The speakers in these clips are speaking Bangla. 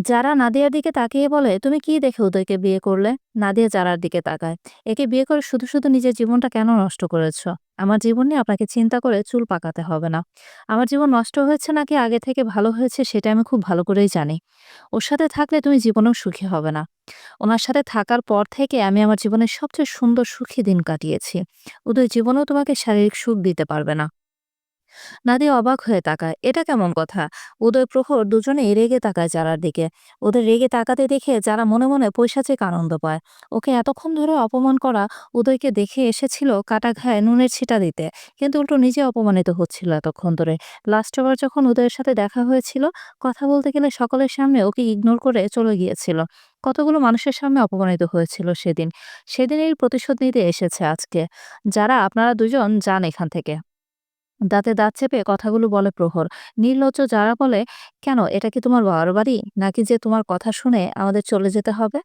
যারা নাদিয়ার দিকে তাকিয়ে বলে, "তুমি কি দেখে উদয়কে বিয়ে করলে?" নাদিয়া যারার দিকে তাকায়। "একে বিয়ে করে শুধু, শুধু নিজের জীবনটা কেন নষ্ট করেছ? আমার জীবন নিয়ে আপনাকে চিন্তা করে চুল পাকাতে হবে না। আমার জীবন নষ্ট হয়েছে নাকি আগে থেকে ভালো হয়েছে সেটা আমি খুব ভালো করেই জানি। ওর সাথে থাকলে তুমি জীবনেও সুখী হবে না। ওনার সাথে থাকার পর থেকে আমি আমার জীবনের সবচেয়ে সুন্দর সুখী দিন কাটিয়েছি। উদয় জীবনেও তোমাকে শারীরিক সুখ দিতে পারবে না।" নাদিয়া অবাক হয়ে তাকায়। এটা কেমন কথা? উদয় প্রহর দুজনেই রেগে তাকায় যারার দিকে। ওদের রেগে তাকাতে দেখে যারা মনে মনে পয়সা পৈশাচিক আনন্দ পায়। ওকে এতক্ষণ ধরে অপমান করা উদয়কে দেখে এসেছিল কাটা ঘায়ে নুনের ছিটা দিতে। কিন্তু উল্টো নিজে অপমানিত হচ্ছিল এতক্ষণ ধরে। লাস্ট বার যখন উদয়ের সাথে দেখা হয়েছিল, কথা বলতে গেলে সকলের সামনে ওকে ইগনোর করে চলে গিয়েছিল। কতগুলো মানুষের সামনে অপমানিত হয়েছিল সেদিন। সেদিনের প্রতিশোধ নিতে এসেছে আজকে। যারা আপনারা দুজন যান এখান থেকে। দাঁতে দাঁত চেপে কথাগুলো বলে প্রহর। নির্লজ্জ যারা বলে, "কেন এটা কি তোমার বাবার বাড়ি? নাকি যে তোমার কথা শুনে আমাদের চলে যেতে হবে?"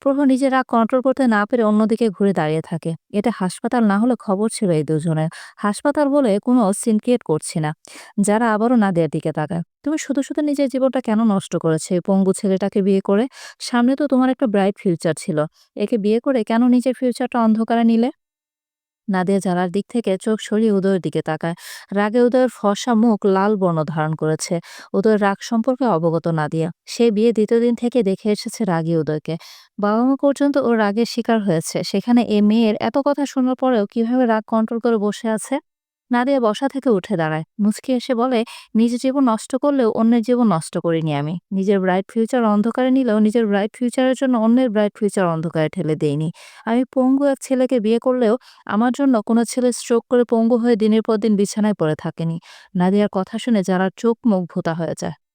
প্রহর নিজের রাগ কন্ট্রোল করতে না পেরে অন্যদিকে ঘুরে দাঁড়িয়ে থাকে। এটা হাসপাতাল না হলে খবর ছিল এই দুজনের। হাসপাতাল বলে কোনো সিন ক্রিয়েট করছি না। যারা আবারও নাদিয়ার দিকে তাকায়। "তুমি শুধু, শুধু নিজের জীবনটা কেন নষ্ট করেছে পঙ্গু ছেলেটাকে বিয়ে করে? সামনে তো তোমার একটা ব্রাইট ফিউচার ছিল। একে বিয়ে করে কেন নিজের ফিউচারটা অন্ধকারে নিলে?" নাদিয়া জানার দিক থেকে চোখ সরিয়ে উদয়ের দিকে তাকায়। রাগে উদয়ের ফসা মুখ লাল বর্ণ ধারণ করেছে। উদয়ের রাগ সম্পর্কে অবগত নাদিয়া। সে বিয়ে দ্বিতীয় দিন থেকে দেখে এসেছে রাগী উদয়কে। বাবা-মা পর্যন্ত ওর রাগের শিকার হয়েছে। সেখানে এ মেয়ের এত কথা শোনার পরেও কীভাবে রাগ কন্ট্রোল করে বসে আছে? নাদিয়া বসা থেকে উঠে দাঁড়ায়। মুচকি এসে বলে, "নিজের জীবন নষ্ট করলেও অন্যের জীবন নষ্ট করিনি আমি। নিজের ব্রাইট ফিউচার অন্ধকারে নিলেও নিজের ব্রাইট ফিউচারের জন্য অন্যের ব্রাইট ফিউচার অন্ধকারে ঠেলে দেইনি। আমি পঙ্গু এক ছেলেকে বিয়ে করলেও আমার জন্য কোনো ছেলে স্ট্রোক করে পঙ্গু হয়ে দিনের পর দিন বিছানায় পড়ে থাকেনি।" নাদিয়ার কথা শুনে যারা চোখ মুখ ভোতা হয়ে যায়।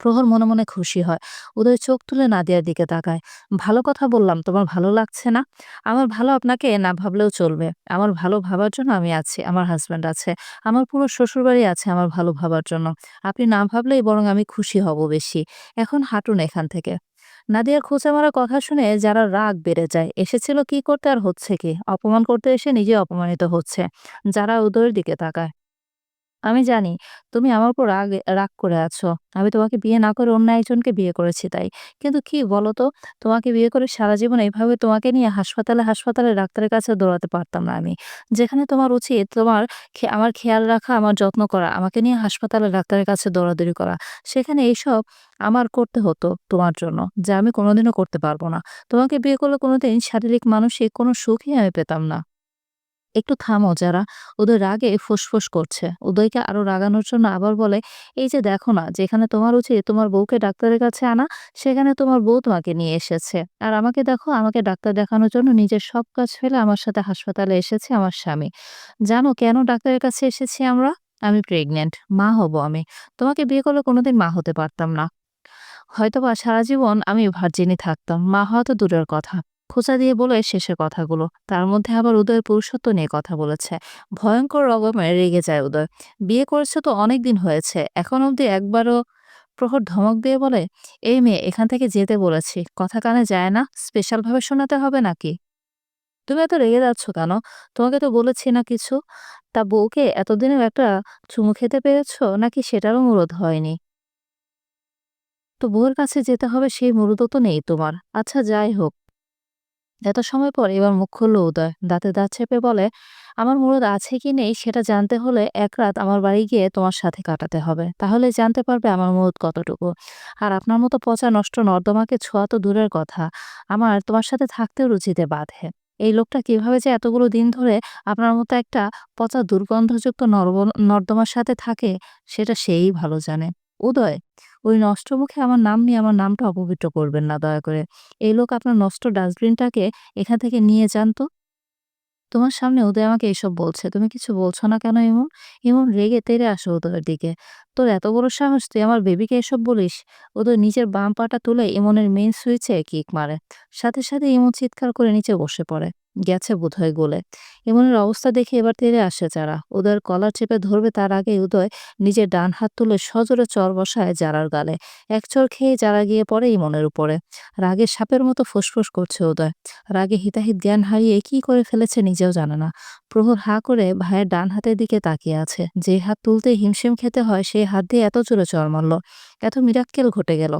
প্রহর মনে মনে খুশি হয়। উদয় চোখ তুলে নাদিয়ার দিকে তাকায়। "ভালো কথা বললাম, তোমার ভালো লাগছে না? আমার ভালো আপনাকে না ভাবলেও চলবে। আমার ভালো ভাবার জন্য আমি আছি, আমার হাজব্যান্ড আছে। আমার পুরো শ্বশুরবাড়ি আছে আমার ভালো ভাবার জন্য। আপনি না ভাবলেই বরং আমি খুশি হব বেশি। এখন হাঁটুন এখান থেকে।" নাদিয়ার খোঁচা মারা কথা শুনে যারা রাগ বেড়ে যায়। এসেছিল কি করতে আর হচ্ছে কি? অপমান করতে এসে নিজে অপমানিত হচ্ছে। যারা উদয়ের দিকে তাকায়। আমি জানি তুমি আমার উপর রাগ রাগ করে আছো। আমি তোমাকে বিয়ে না করে অন্য একজনকে বিয়ে করেছি তাই। কিন্তু কি বলো তো? তোমাকে বিয়ে করে সারা জীবন এভাবে তোমাকে নিয়ে হাসপাতালে, হাসপাতালে ডাক্তারের কাছে দৌড়াতে পারতাম না আমি। যেখানে তোমার উচিত তোমার খে আমার খেয়াল রাখা, আমার যত্ন করা, আমাকে নিয়ে হাসপাতালে ডাক্তারের কাছে দৌড়াদৌড়ি করা। সেখানে এইসব আমার করতে হতো তোমার জন্য, যা আমি কোনোদিনও করতে পারব না। তোমাকে বিয়ে করলে কোনোদিন শারীরিক, মানসিক কোনো সুখই আমি পেতাম না। একটু থামো যারা। উদয় রাগে ফোঁস-ফোঁস করছে। উদয়কে আরও রাগানোর জন্য আবার বলে, "এই যে দেখো না, যেখানে তোমার উচিত তোমার বউকে ডাক্তারের কাছে আনা, সেখানে তোমার বউ তোমাকে নিয়ে এসেছে। আর আমাকে দেখো, আমাকে ডাক্তার দেখানোর জন্য নিজের সব কাজ ফেলে আমার সাথে হাসপাতালে এসেছে আমার স্বামী। জানো কেন ডাক্তারের কাছে এসেছি আমরা? আমি প্রেগনেন্ট মা হব আমি। তোমাকে বিয়ে করলে কোনোদিন মা হতে পারতাম না। হয়তোবা সারা জীবন আমি ভার্জিনই থাকতাম। মা হওয়া তো দূরের কথা।" খোঁচা দিয়ে বলে শেষের কথাগুলো। তার মধ্যে আবার উদয়ের পুরুষত্ব নিয়ে কথা বলেছে। ভয়ংকর রকমের রেগে যায় উদয়। বিয়ে করেছে তো অনেক দিন হয়েছে। এখন অবধি একবারও প্রহর ধমক দিয়ে বলে, "এই মেয়ে এখান থেকে যেতে বলেছি। কথা কানে যায় না? স্পেশালভাবে শোনাতে হবে নাকি? তুমি এত রেগে যাচ্ছ কেন? তোমাকে তো বলেছি না কিছু। তা বউকে এতদিনেও একটা চুমু খেতে পেরেছ নাকি সেটারও মুরদ হয়নি? তো বউয়ের কাছে যেতে হবে সেই মুরুদও তো নেই তোমার। আচ্ছা যাই হোক। এত সময় পর এবার মুখ খুলল উদয়। দাঁতে দাঁত চেপে বলে, "আমার মুরুদ আছে কি নেই সেটা জানতে হলে এক রাত আমার বাড়ি গিয়ে তোমার সাথে কাটাতে হবে। তাহলে জানতে পারবে আমার মুরুদ কতটুকু। আর আপনার মতো পচা নষ্ট নর্দমাকে ছোঁয়া তো দূরের কথা, আমার তোমার সাথে থাকতেও রুচিতে বাধে। এই লোকটা কীভাবে যে এতগুলো দিন ধরে আপনার মতো একটা পচা দুর্গন্ধযুক্ত নর্দমার সাথে থাকে সেটা সেই ভালো জানে। উদয়, ওই নষ্ট মুখে আমার নাম নিয়ে আমার নামটা অপবিত্র করবেন না দয়া করে। এই লোক আপনার নষ্ট ডাস্টবিনটাকে এখান থেকে নিয়ে যান তো। তোমার সামনে উদয় আমাকে এসব বলছে। তুমি কিছু বলছো না কেন ইমন? ইমন রেগে তেড়ে আসো উদয়ের দিকে। তোর এত বড় সাহস তুই আমার বেবিকে এসব বলিস? উদয় নিজের বাম পাটা তুলে ইমনের মেইন সুইচে কিক মারে। সাথে, সাথে ইমন চিৎকার করে নিচে বসে পড়ে। গেছে বোধহয় গোলে ইমনের অবস্থা দেখে এবার তেড়ে আসে যারা। উদয়ের কলার চেপে ধরবে তার আগে উদয় নিজের ডান হাত তুলে সজোরে চর বসায় যারার গালে। এক চর খেয়ে যারা গিয়ে পড়ে ইমনের উপরে। রাগে সাপের মতো ফুসফুস করছে উদয়। রাগে হিতাহিত জ্ঞান হারিয়ে কি করে ফেলেছে নিজেও জানে না। প্রহর হাঁ করে ভাইয়ের ডান হাতের দিকে তাকিয়ে আছে। যে হাত তুলতে হিমশিম খেতে হয়, সেই হাত দিয়ে এত জোরে চর মারল। এত মিরাক্কেল ঘটে গেল।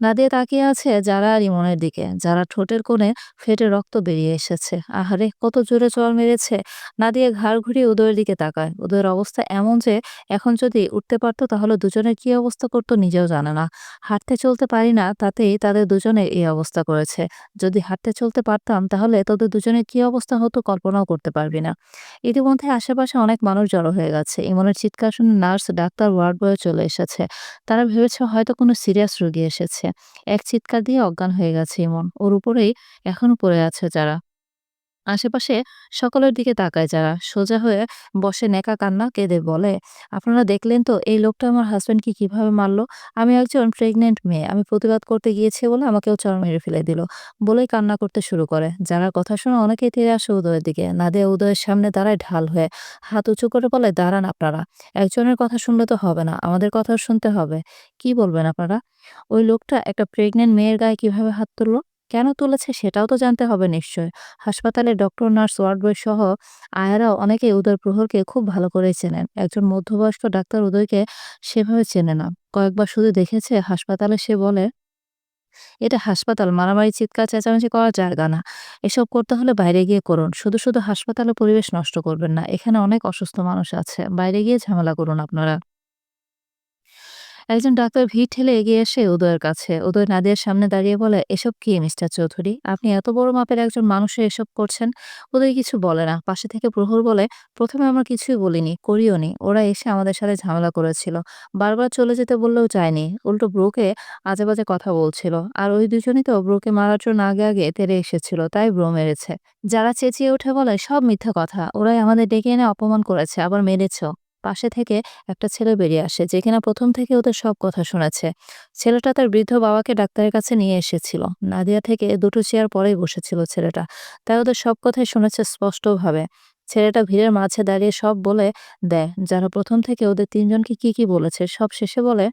নাদিয়া তাকিয়ে আছে যারা আর ইমনের দিকে, যারা ঠোঁটের কোণে ফেটে রক্ত বেরিয়ে এসেছে। আহারে, কত জোরে চর মেরেছে। নাদিয়া ঘাড় ঘুরিয়ে উদয়ের দিকে তাকায়। উদয়ের অবস্থা এমন যে, এখন যদি উঠতে পারতো তাহলে দুজনের কি অবস্থা করতো নিজেও জানে না। হাঁটতে চলতে পারি না, তাতেই তাদের দুজনের এই অবস্থা করেছে। যদি হাঁটতে চলতে পারতাম তাহলে তোদের দুজনের কি অবস্থা হতো কল্পনাও করতে পারবি না। ইতিমধ্যে আশেপাশে অনেক মানুষ জড়ো হয়ে গেছে। ইমনের চিৎকার শুনে নার্স, ডাক্তার, ওয়ার্ড বয়ে চলে এসেছে। তারা ভেবেছে হয়তো কোনো সিরিয়াস রোগী এসেছে। এক চিৎকার দিয়ে অজ্ঞান হয়ে গেছে ইমন। ওর উপরেই এখনও পড়ে আছে যারা। আশেপাশে সকলের দিকে তাকায় যারা। সোজা হয়ে বসে নেকা কান্না কেঁদে বলে, আপনারা দেখলেন তো, এই লোকটা আমার হাজব্যান্ডকে কীভাবে মারলো? আমি একজন প্রেগনেন্ট মেয়ে। আমি প্রতিবাদ করতে গিয়েছি বলে আমাকেও চর মেরে ফেলে দিল। বলেই কান্না করতে শুরু করে। যারা কথা শুনে অনেকেই তেরে আসে উদয়ের দিকে। নাদিয়া উদয়ের সামনে দাঁড়ায় ঢাল হয়ে হাত উঁচু করে বলে, দাঁড়ান আপনারা। একজনের কথা শুনলে তো হবে না। আমাদের কথাও শুনতে হবে। কি বলবেন আপনারা? ওই লোকটা একটা প্রেগনেন্ট মেয়ের গায়ে কীভাবে হাত তুললো? কেন তুলেছে সেটাও তো জানতে হবে নিশ্চয়। হাসপাতালে ডক্টর, নার্স, ওয়ার্ড বয় সহ আয়ারাও অনেকে উদয় প্রহরকে খুব ভালো করেই চেনেন। একজন মধ্যবয়স্ক ডাক্তার উদয়কে সেভাবে চেনে না। কয়েকবার শুধু দেখেছে, হাসপাতালে সে বলে, এটা হাসপাতাল, মারামারি, চিৎকার, চেঁচামেচি করার জায়গা না। এসব করতে হলে বাইরে গিয়ে করুন। শুধু শুধু হাসপাতালে পরিবেশ নষ্ট করবেন না। এখানে অনেক অসুস্থ মানুষ আছে। বাইরে গিয়ে ঝামেলা করুন আপনারা। একজন ডাক্তার ভিড় ঠেলে এগিয়ে এসে উদয়ের কাছে। উদয় নাদিয়ার সামনে দাঁড়িয়ে বলে, এসব কি, মিস্টার চৌধুরী? আপনি এত বড় মাপের একজন মানুষে এসব করছেন? উদয় কিছু বলে না। পাশে থেকে প্রহর বলে, প্রথমে আমরা কিছুই বলিনি, করিও নি। ওরা এসে আমাদের সাথে ঝামেলা করেছিল। বারবার চলে যেতে বললেও চায়নি উল্টো ব্রোকে আজে বাজে কথা বলছিল। আর ওই দুজনই তো ব্রোকে মারার জন্য আগে আগে তেরে এসেছিল, তাই ব্রো মেরেছে। যারা চেঁচিয়ে উঠে বলে, সব মিথ্যা কথা। ওরাই আমাদের ডেকে এনে অপমান করেছে, আবার মেরেছেও পাশে থেকে একটা ছেলে বেরিয়ে আসে, যে কিনা প্রথম থেকে ওদের সব কথা শুনেছে ছেলেটা তার বৃদ্ধ বাবাকে ডাক্তারের কাছে নিয়ে এসেছিল। নাদিয়া থেকে দুটো চেয়ার পরেই বসেছিল ছেলেটা। তাই ওদের সব কথাই শুনেছে স্পষ্টভাবে। ছেলেটা ভিড়ের মাঝে দাঁড়িয়ে সব বলে দেয়, যারা প্রথম থেকে ওদের তিনজনকে কি কি বলেছে সব শেষে বলে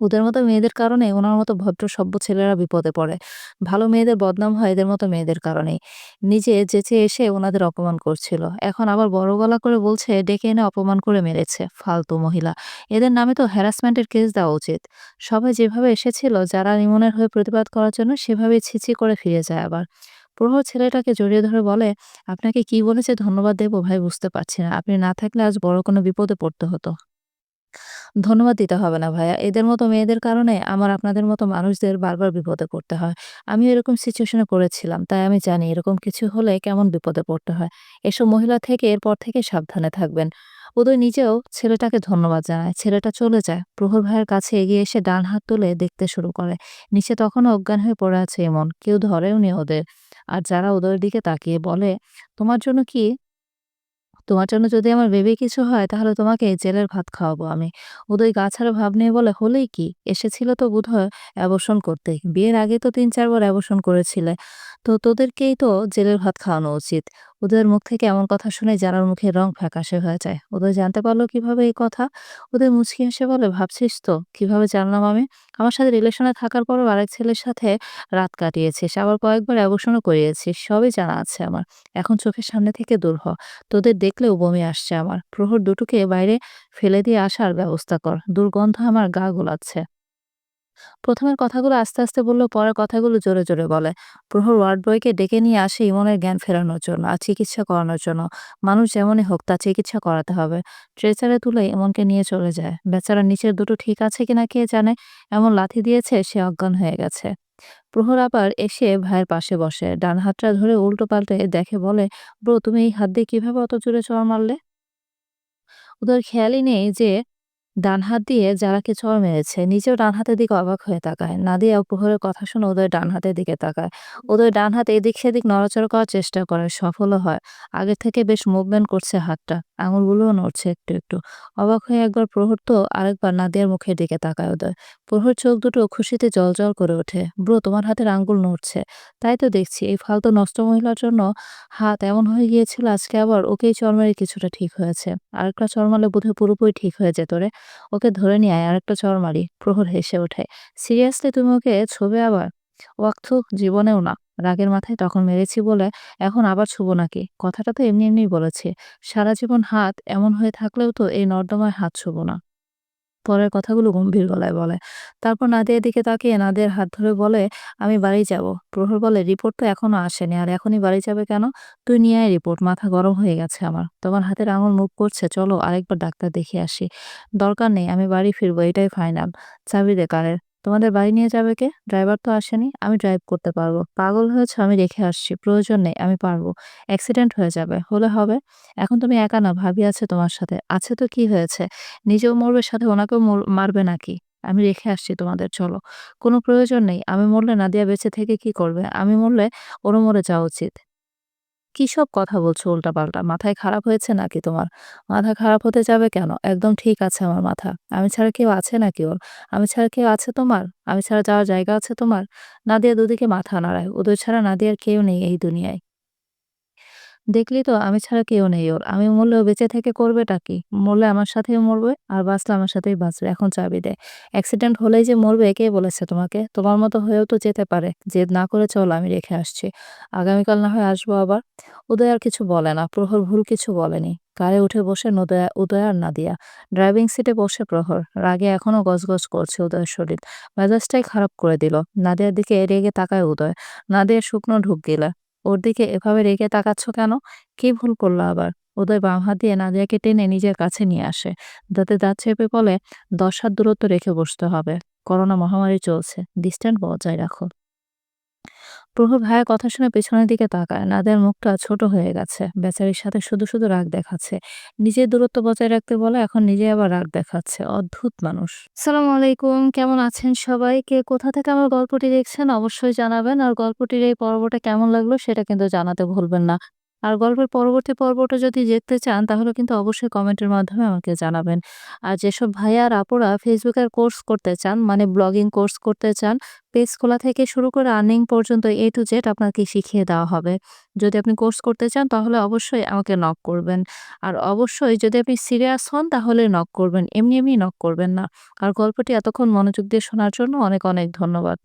ওদের মতো মেয়েদের কারণে ওনার মতো ভদ্র সভ্য ছেলেরা বিপদে পড়ে। ভালো মেয়েদের বদনাম হয় এদের মতো মেয়েদের কারণেই। নিজে যেচে এসে ওনাদের অপমান করছিল। এখন আবার বড় গলা করে বলছে, ডেকে এনে অপমান করে মেরেছে, ফালতু মহিলা। এদের নামে তো হ্যারাসমেন্টের কেস দেওয়া উচিত। সবাই যেভাবে এসেছিল, যারা রিমনের হয়ে প্রতিবাদ করার জন্য সেভাবে ছিছি করে ফিরে যায় আবার। প্রহর ছেলেটাকে জড়িয়ে ধরে বলে, আপনাকে কি বলেছে ধন্যবাদ দেবো ভাই, বুঝতে পারছি না। আপনি না থাকলে আজ বড় কোনো বিপদে পড়তে হতো। ধন্যবাদ দিতে হবে না ভাইয়া। এদের মতো মেয়েদের কারণে আমার আপনাদের মতো মানুষদের বারবার বিপদে পড়তে হয়। আমিও এরকম সিচুয়েশনে পড়েছিলাম। তাই আমি জানি এরকম কিছু হলে কেমন বিপদে পড়তে হয়। এসব মহিলা থেকে এরপর থেকে সাবধানে থাকবেন। উদয় নিজেও ছেলেটাকে ধন্যবাদ জানায়। ছেলেটা চলে যায়। প্রহর ভাইয়ের কাছে এগিয়ে এসে ডান হাত তুলে দেখতে শুরু করে। নিচে তখনও অজ্ঞান হয়ে পড়ে আছে এমন। কেউ ধরেওনি ওদের। আর যারা উদয়ের দিকে তাকিয়ে বলে, "তোমার জন্য কি তোমার জন্য যদি আমার বেবি কিছু হয় তাহলে তোমাকে জেলের ভাত খাওয়াবো আমি। উদয় গাছার ভাব নিয়ে বলে, হলেই কি? এসেছিল তো বোধহয় অ্যাবর্শন করতে। বিয়ের আগে তো ৩-৪ বার অ্যাবর্শন করেছিলে। তো তোদেরকেই তো জেলের ভাত খাওয়ানো উচিত। ওদের মুখ থেকে এমন কথা শুনে জানার মুখে রং ফ্যাকাশে হয়ে যায়। ওদের জানতে পারল কীভাবে এই কথা? ওদের মুচকি হেসে বলে, ভাবছিস তো কীভাবে জানলাম আমি? আমার সাথে রিলেশনে থাকার পরও আরেক ছেলের সাথে রাত কাটিয়েছিস। আবার কয়েকবার অ্যাবর্শনও করিয়েছিস। সবই জানা আছে আমার। এখন চোখের সামনে থেকে দূর হ। তোদের দেখলেও বমি আসছে আমার। প্রহর দুটোকে বাইরে ফেলে দিয়ে আসার ব্যবস্থা কর। দুর্গন্ধ আমার গা গোলাচ্ছে। প্রথমের কথাগুলো আস্তে, আস্তে বললেও পরের কথাগুলো জোরে, জোরে বলে। প্রহর ওয়ার্ড বয়কে ডেকে নিয়ে আসে ইমনের জ্ঞান ফেরানোর জন্য আর চিকিৎসা করানোর জন্য। মানুষ যেমনই হোক তা চিকিৎসা করাতে হবে। ট্রেচারে তুলে ইমনকে নিয়ে চলে যায়। বেচারা নিচের দুটো ঠিক আছে কিনা কে জানে? এমন লাথি দিয়েছে সে অজ্ঞান হয়ে গেছে। প্রহর আবার এসে ভাইয়ের পাশে বসে। ডান হাতটা ধরে উল্টো পাল্টে দেখে বলে, ব্রো তুমি এই হাত দিয়ে কীভাবে অত জোরে চড় মারলে? ওদের খেয়ালই নেই যে ডান হাত দিয়ে যারা যারাকে চড় মেরেছে, নিজেও ডান হাতের দিকে অবাক হয়ে তাকায়। নাদিয়া প্রহরের কথা শুনে ওদের ডান হাতের দিকে তাকায়। ওদের ডান হাত এদিক সেদিক নড়াচড়া করার চেষ্টা করে, সফলও হয়। আগে থেকে বেশ মুভমেন্ট করছে হাতটা। আঙুলগুলোও নড়ছে একটু একটু। অবাক হয়ে একবার প্রহর তো আরেকবার নাদিয়ার মুখের দিকে তাকায় ওদের প্রহর চোখ দুটো খুশিতে জল জল করে ওঠে। ব্রো, তোমার হাতের আঙ্গুল নড়ছে। তাই তো দেখছি, এই ফালতু নষ্ট মহিলার জন্য হাত এমন হয়ে গিয়েছিল আজকে আবার ওকেই চরমারে কিছুটা ঠিক হয়েছে। আরেকটা চরমালে বোধহয় পুরোপুরি ঠিক হয়ে যেত রে। ওকে ধরে নিয়ে আয় আরেকটা চড় মারি প্রহর হেসে ওঠে। সিরিয়াসলি তুমি ওকে ছবে আবার? ওয়াক্থু জীবনেও না। রাগের মাথায় তখন মেরেছি বলে এখন আবার ছুবো নাকি? কথাটা তো এমনি এমনি বলেছে। সারা জীবন হাত এমন হয়ে থাকলেও তো এই নর্দমায় হাত ছুবো না। পরের কথাগুলো গম্ভীর গলায় বলে। তারপর নাদিয়ার দিকে তাকিয়ে নাদিয়ার হাত ধরে বলে, আমি বাড়ি যাব। প্রহর বলে, রিপোর্ট তো এখনও আসেনি। আর এখনই বাড়ি যাবে কেন? তুই নিয়ে আয় রিপোর্ট, মাথা গরম হয়ে গেছে আমার। তোমার হাতের আঙুল মুভ করছে, চলো আরেকবার ডাক্তার দেখিয়ে আসি। দরকার নেই, আমি বাড়ি ফিরবো, এটাই ফাইনাল। চাবি দে কারের। তোমাদের বাড়ি নিয়ে যাবে কে? ড্রাইভার তো আসেনি, আমি ড্রাইভ করতে পারব। পাগল হয়েছে, আমি রেখে আসছি। প্রয়োজন নেই, আমি পারব। অ্যাক্সিডেন্ট হয়ে যাবে, হলে হবে। এখন তুমি একা না, ভাবি আছে তোমার সাথে। আছে তো কি হয়েছে? নিজেও মরবে, সাথে ওনাকেও মর- মারবে নাকি? আমি রেখে আসছি তোমাদের, চলো। কোনো প্রয়োজন নেই, আমি মরলে নাদিয়া বেঁচে থেকে কি করবে? আমি মরলে ওরও মরে যাওয়া উচিত। কি সব কথা বলছো? উল্টাপাল্টা। মাথায় খারাপ হয়েছে নাকি তোমার? মাথা খারাপ হতে যাবে কেন? একদম ঠিক আছে আমার মাথা। আমি ছাড়া কেউ আছে নাকি ওর? আমি ছাড়া কেউ আছে তোমার? আমি ছাড়া যাওয়ার জায়গা আছে তোমার? নাদিয়া দুদিকে মাথা নাড়ায়। ওদের ছাড়া নাদিয়ার কেউ নেই এই দুনিয়ায়। দেখলি তো আমি ছাড়া কেউ নেই ওর। আমি মরলেও বেঁচে থেকে করবেটা কি? মরলে আমার সাথেই মরবে আর বাঁচলে আমার সাথেই বাঁচবে। এখন চাবি দে। অ্যাক্সিডেন্ট হলেই যে মরবে, কে বলেছে তোমাকে? তোমার মতো হয়েও তো যেতে পারে। জেদ না করে চলো, আমি রেখে আসছি। আগামীকাল না হয় আসব আবার। উদয় আর কিছু বলে না। প্রহর ভুল কিছু বলেনি। কারে উঠে বসে নদয়া, উদয় আর নাদিয়া। ড্রাইভিং সিটে বসে প্রহর। রাগে এখনও গজগজ করছে উদয়ের শরীর। মেজাজটাই খারাপ করে দিল। নাদিয়ার দিকে রেগে তাকায় উদয়। নাদিয়ার শুকনো ঢুক গেলে। ওর দিকে এভাবে রেগে তাকাচ্ছ কেন? কি ভুল করল আবার? উদয় বাম হাত দিয়ে নাদিয়াকে টেনে নিজের কাছে নিয়ে আসে। দাঁতে দাঁত চেপে বলে, দশ হাত দূরত্ব রেখে বসতে হবে। করোনা মহামারী চলছে। ডিস্ট্যান্স বজায় রাখো। প্রভু ভাইয়ের কথা শুনে পেছনের দিকে তাকায়। নাদের মুখটা ছোট হয়ে গেছে। বেচারির সাথে শুধু শুধু রাগ দেখাচ্ছে। নিজের দূরত্ব বজায় রাখতে বলে এখন নিজে আবার রাগ দেখাচ্ছে। অদ্ভুত মানুষ। সালাম আলাইকুম। কেমন আছেন সবাই? কে কোথা থেকে আমার গল্পটি দেখছেন অবশ্যই জানাবেন। আর গল্পটির এই পর্বটা কেমন লাগল সেটা কিন্তু জানাতে ভুলবেন না। আর গল্পের পরবর্তী পর্বটা যদি দেখতে চান, তাহলে কিন্তু অবশ্যই কমেন্টের মাধ্যমে আমাকে জানাবেন। আর যেসব ভাইয়া আর আপুরা ফেসবুকের কোর্স করতে চান মানে ব্লগিং কোর্স করতে চান পেজ খোলা থেকে শুরু করে আর্নিং পর্যন্ত এ টু জেড আপনাকে শিখিয়ে দেওয়া হবে। যদি আপনি কোর্স করতে চান, তাহলে অবশ্যই আমাকে নক করবেন। আর অবশ্যই যদি আপনি সিরিয়াস হন, তাহলে নক করবেন। এমনি এমনি নক করবেন না। আর গল্পটি এতক্ষণ মনোযোগ দিয়ে শোনার জন্য অনেক অনেক ধন্যবাদ।